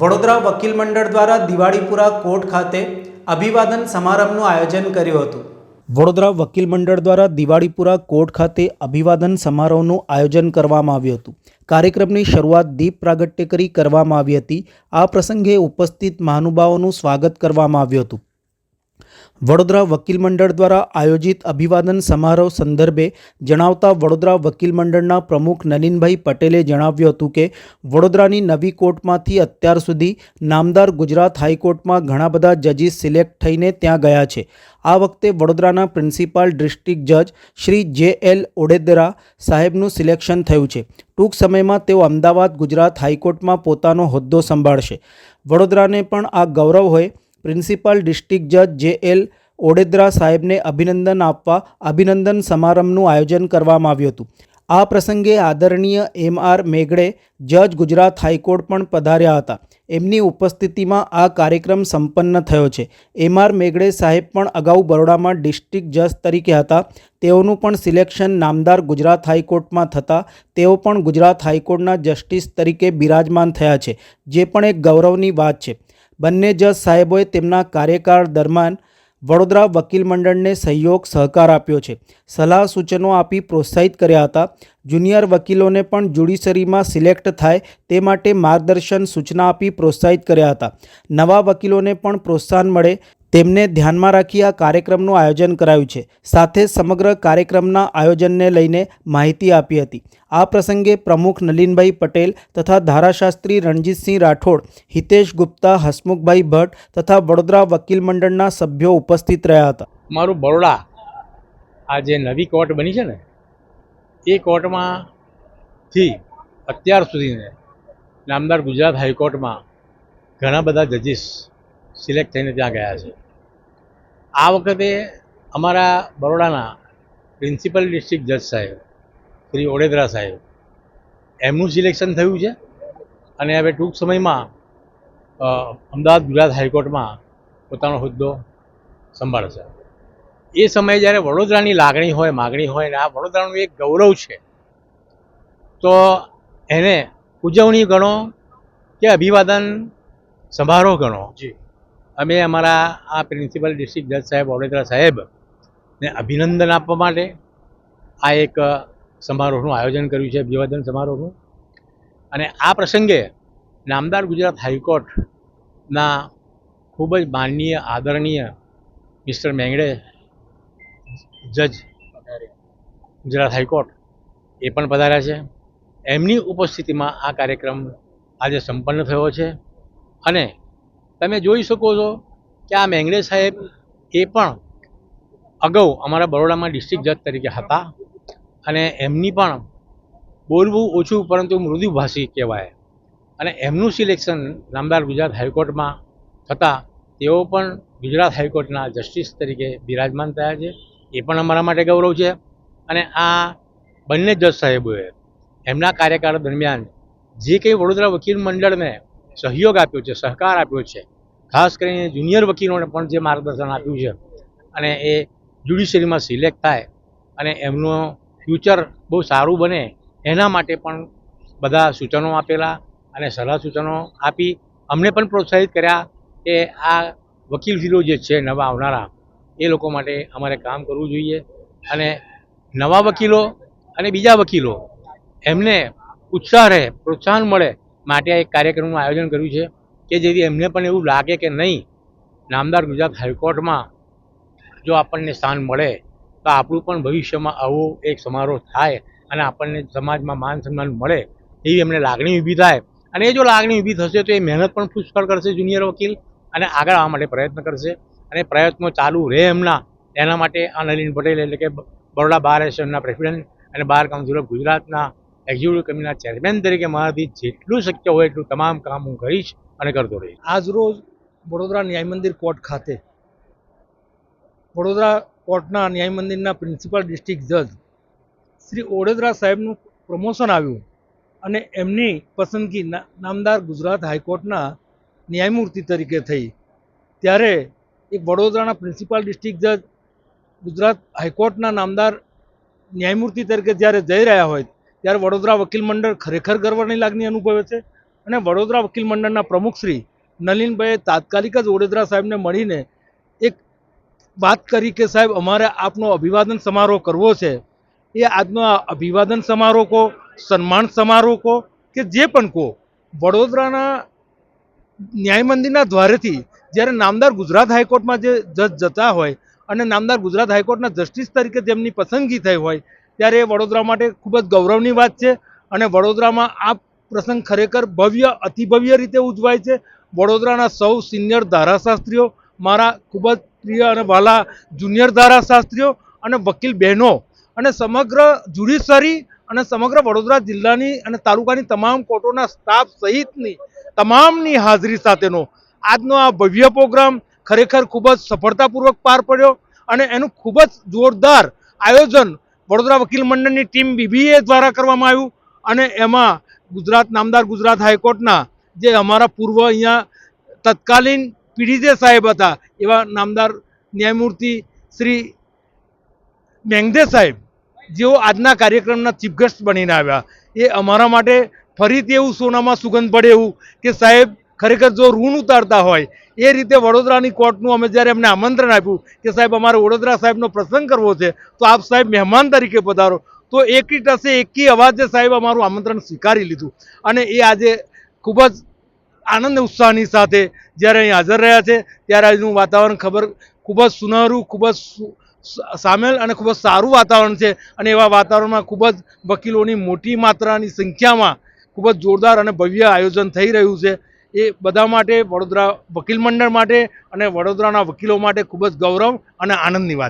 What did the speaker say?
વડોદરા વકીલ મંડળ દ્વારા દિવાળીપુરા કોર્ટ ખાતે અભિવાદન સમારંભનું આયોજન કર્યું હતું. વડોદરા વકીલ મંડળ દ્વારા દિવાળીપુરા કોર્ટ ખાતે અભિવાદન સમારોહનું આયોજન કરવામાં આવ્યું હતું. કાર્યક્રમની શરૂઆત દીપ પ્રાગટ્ય કરી કરવામાં આવી હતી. આ પ્રસંગે ઉપસ્થિત મહાનુભાવોનું સ્વાગત કરવામાં આવ્યું હતું. વડોદરા વકીલ મંડળ દ્વારા આયોજિત અભિવાદન સમારોહ સંદર્ભે જણાવતા વડોદરા વકીલ મંડળના પ્રમુખ નલિનભાઈ પટેલે જણાવ્યું હતું કે વડોદરાની નવી કોર્ટમાંથી અત્યાર સુધી નામદાર ગુજરાત હાઈકોર્ટમાં ઘણા બધા જજીસ સિલેક્ટ થઈને ત્યાં ગયા છે. આ વખતે વડોદરાના પ્રિન્સિપાલ ડિસ્ટ્રિક્ટ જજ શ્રી જે એલ ઓડેદરા સાહેબનું સિલેક્શન થયું છે. ટૂંક સમયમાં તેઓ અમદાવાદ ગુજરાત હાઈકોર્ટમાં પોતાનો હોદ્દો સંભાળશે. વડોદરાને પણ આ ગૌરવ હોય પ્રિન્સિપાલ ડિસ્ટ્રિક્ટ જજ જે એલ ઓડેદરા સાહેબને અભિનંદન આપવા અભિનંદન સમારંભનું આયોજન કરવામાં આવ્યું હતું. આ પ્રસંગે આદરણીય એમ આર મેગડે જજ ગુજરાત હાઈકોર્ટ પણ પધાર્યા હતા. એમની ઉપસ્થિતિમાં આ કાર્યક્રમ સંપન્ન થયો છે. એમ આર મેગડે સાહેબ પણ અગાઉ બરોડામાં ડિસ્ટ્રિક્ટ જજ તરીકે હતા. તેઓનું પણ સિલેક્શન નામદાર ગુજરાત હાઈકોર્ટમાં થતાં તેઓ પણ ગુજરાત હાઈકોર્ટના જસ્ટિસ તરીકે બિરાજમાન થયા છે, જે પણ એક ગૌરવની વાત છે. બંને જજ સાહેબોએ તેમના કાર્યકાળ દરમિયાન વડોદરા વકીલ મંડળને સહયોગ, સહકાર આપ્યો છે. સલાહ સૂચનો આપી પ્રોત્સાહિત કર્યા હતા. જુનિયર વકીલોને પણ જ્યુડિશરીમાં સિલેક્ટ થાય તે માટે માર્ગદર્શન સૂચના આપી પ્રોત્સાહિત કર્યા હતા. નવા વકીલોને પણ પ્રોત્સાહન મળે તેમને ધ્યાનમાં રાખી આ કાર્યક્રમનું આયોજન કરાયું છે. સાથે સમગ્ર કાર્યક્રમના આયોજનને લઈને માહિતી આપી હતી. આ પ્રસંગે પ્રમુખ નલિનભાઈ પટેલ તથા ધારાશાસ્ત્રી રણજીતસિંહ રાઠોડ, હિતેશ ગુપ્તા, હસમુખભાઈ ભટ્ટ તથા વડોદરા વકીલ મંડળના સભ્યો ઉપસ્થિત રહ્યા હતા. મારું બરોડા આ જે નવી કોર્ટ બની છે ને, એ કોર્ટમાંથી અત્યાર સુધીને નામદાર ગુજરાત હાઈકોર્ટમાં ઘણા બધા જજીસ સિલેક્ટ થઈને ત્યાં ગયા છે. આ વખતે અમારા બરોડાના પ્રિન્સિપલ ડિસ્ટ્રિક્ટ જજ સાહેબ, શ્રી ઓડેદરા સાહેબ, એમનું સિલેક્શન થયું છે અને હવે ટૂંક સમયમાં અમદાવાદ ગુજરાત હાઈકોર્ટમાં પોતાનો હોદ્દો સંભાળશે. એ સમયે જ્યારે વડોદરાની લાગણી હોય, માગણી હોય ને આ વડોદરાનું એક ગૌરવ છે, તો એને ઉજવણી ગણો કે અભિવાદન સમારોહ ગણો? અમે અમારા આ પ્રિન્સિપલ ડિસ્ટ્રિક્ટ જજ સાહેબ વડોદરા સાહેબને અભિનંદન આપવા માટે આ એક સમારોહનું આયોજન કર્યું છે, અભિવાદન સમારોહનું. અને આ પ્રસંગે નામદાર ગુજરાત હાઈકોર્ટના ખૂબ જ માનનીય, આદરણીય મિસ્ટર મેંગડે જજ ગુજરાત હાઈકોર્ટ એ પણ પધાર્યા છે. એમની ઉપસ્થિતિમાં આ કાર્યક્રમ આજે સંપન્ન થયો છે અને તમે જોઈ શકો છો કે આ મેંગડે સાહેબ એ પણ અગાઉ અમારા બરોડામાં ડિસ્ટ્રિક્ટ જજ તરીકે હતા અને એમની પણ બોલવું ઓછું પરંતુ મૃદુભાષી કહેવાય. અને એમનું સિલેક્શન નામદાર ગુજરાત હાઈકોર્ટમાં થતાં તેઓ પણ ગુજરાત હાઈકોર્ટના જસ્ટિસ તરીકે બિરાજમાન થયા છે. એ પણ અમારા માટે ગૌરવ છે. અને આ બંને જજ સાહેબોએ એમના કાર્યકાળ દરમિયાન જે કંઈ વડોદરા વકીલ મંડળને સહયોગ આપ્યો છે, સહકાર આપ્યો છે. ખાસ કરીને જુનિયર વકીલોને પણ જે માર્ગદર્શન આપ્યું છે અને એ જ્યુડિશરીમાં સિલેક્ટ થાય અને એમનું ફ્યુચર બહુ સારું બને, એના માટે પણ બધા સૂચનો આપેલા અને સલાહ સૂચનો આપી અમને પણ પ્રોત્સાહિત કર્યા કે આ વકીલગીરો જે છે નવા આવનારા, એ લોકો માટે અમારે કામ કરવું જોઈએ અને નવા વકીલો અને બીજા વકીલો એમને ઉત્સાહ રહે, પ્રોત્સાહન મળે માટે એક કાર્યક્રમનું આયોજન કર્યું છે કે જેથી એમને પણ એવું લાગે કે નહીં, નામદાર ગુજરાત હાઈકોર્ટમાં જો આપણને સ્થાન મળે, તો આપણું પણ ભવિષ્યમાં આવો એક સમારોહ થાય અને આપણને સમાજમાં માન સન્માન મળે એવી એમને લાગણી ઊભી થાય. અને એ જો લાગણી ઊભી થશે તો એ મહેનત પણ પુષ્કળ કરશે જુનિયર વકીલ અને આગળ આવવા માટે પ્રયત્ન કરશે. અને પ્રયત્નો ચાલુ રહે એમના, એના માટે આ નલિન પટેલ એટલે કે બરોડા બાર એસોસિએશનના પ્રેસિડેન્ટ અને બાર કાઉન્સિલ ઓફ ગુજરાતના એક્ઝિક્યુટિવ કમિટીના ચેરમેન તરીકે મારાથી જેટલું શક્ય હોય એટલું તમામ કામ હું કરીશ અને કરતો રહીશ. આજરોજ વડોદરા ન્યાય મંદિર કોર્ટ ખાતે, વડોદરા કોર્ટના ન્યાય મંદિરના પ્રિન્સિપલ ડિસ્ટ્રિક્ટ જજ શ્રી ઓડેદરા સાહેબનું પ્રમોશન આવ્યું અને એમની પસંદગી નામદાર ગુજરાત હાઈકોર્ટના ન્યાયમૂર્તિ તરીકે થઈ. ત્યારે એક વડોદરાના પ્રિન્સિપાલ ડિસ્ટ્રિક્ટ જજ ગુજરાત હાઈકોર્ટના નામદાર ન્યાયમૂર્તિ તરીકે જ્યારે જઈ રહ્યા હોય ત્યારે વડોદરા વકીલ મંડળ ખરેખર ગર્વની લાગણી અનુભવે છે અને વડોદરા વકીલ મંડળના પ્રમુખશ્રી નલીનભાઈએ તાત્કાલિક જ વડોદરા સાહેબને મળીને એક વાત કરી કે સાહેબ, અમારે આપનો અભિવાદન સમારોહ કરવો છે. એ આજનો આ અભિવાદન સમારોહ કહો, સન્માન સમારોહ કહો કે જે પણ કહો, વડોદરાના ન્યાય મંદિરના દ્વારેથી જ્યારે નામદાર ગુજરાત હાઈકોર્ટમાં જે જજ જતા હોય અને નામદાર ગુજરાત હાઈકોર્ટના જસ્ટિસ તરીકે જેમની પસંદગી થઈ હોય ત્યારે એ વડોદરા માટે ખૂબ જ ગૌરવની વાત છે અને વડોદરામાં આ પ્રસંગ ખરેખર ભવ્ય, અતિભવ્ય રીતે ઉજવાય છે. વડોદરાના સૌ સિનિયર ધારાશાસ્ત્રીઓ, મારા ખૂબ જ પ્રિય અને વાલા જુનિયર ધારાશાસ્ત્રીઓ અને વકીલ બહેનો અને સમગ્ર જ્યુડિશરી અને સમગ્ર વડોદરા જિલ્લાની અને તાલુકાની તમામ કોર્ટોના સ્ટાફ સહિતની, તમામની હાજરી સાથેનો આજનો આ ભવ્ય પ્રોગ્રામ ખરેખર ખૂબ જ સફળતાપૂર્વક પાર પડ્યો અને એનું ખૂબ જ જોરદાર આયોજન વડોદરા વકીલ મંડળની ટીમ બીબીએ દ્વારા કરવામાં આવ્યું અને એમાં ગુજરાત નામદાર ગુજરાત હાઈકોર્ટના જે અમારા પૂર્વ અહીંયા તત્કાલીન પીડીજે સાહેબ હતા, એવા નામદાર ન્યાયમૂર્તિ શ્રી મેંગદે સાહેબ, જેઓ આજના કાર્યક્રમના ચીફ ગેસ્ટ બનીને આવ્યા. એ અમારા માટે ફરીથી એવું સોનામાં સુગંધ પડે એવું કે સાહેબ ખરેખર જો ઋણ ઉતારતા હોય, એ રીતે વડોદરાની કોર્ટનું અમે જ્યારે એમને આમંત્રણ આપ્યું કે સાહેબ અમારે વડોદરા સાહેબનો પ્રસંગ કરવો છે, તો આપ સાહેબ મહેમાન તરીકે પધારો. તો એકી ટસે એકી અવાજે સાહેબ અમારું આમંત્રણ સ્વીકારી લીધું. અને એ આજે ખૂબ જ આનંદ ઉત્સાહની સાથે જ્યારે અહીં હાજર રહ્યા છે, ત્યારે આજનું વાતાવરણ ખબર ખૂબ જ સુનહરું, ખૂબ જ સામેલ અને ખૂબ જ સારું વાતાવરણ છે. અને એવા વાતાવરણમાં ખૂબ જ વકીલોની મોટી માત્રાની સંખ્યામાં ખૂબ જ જોરદાર અને ભવ્ય આયોજન થઈ રહ્યું છે. એ બધા માટે વડોદરા વકીલ મંડળ માટે અને વડોદરાના વકીલો માટે ખૂબ જ ગૌરવ અને આનંદની વાત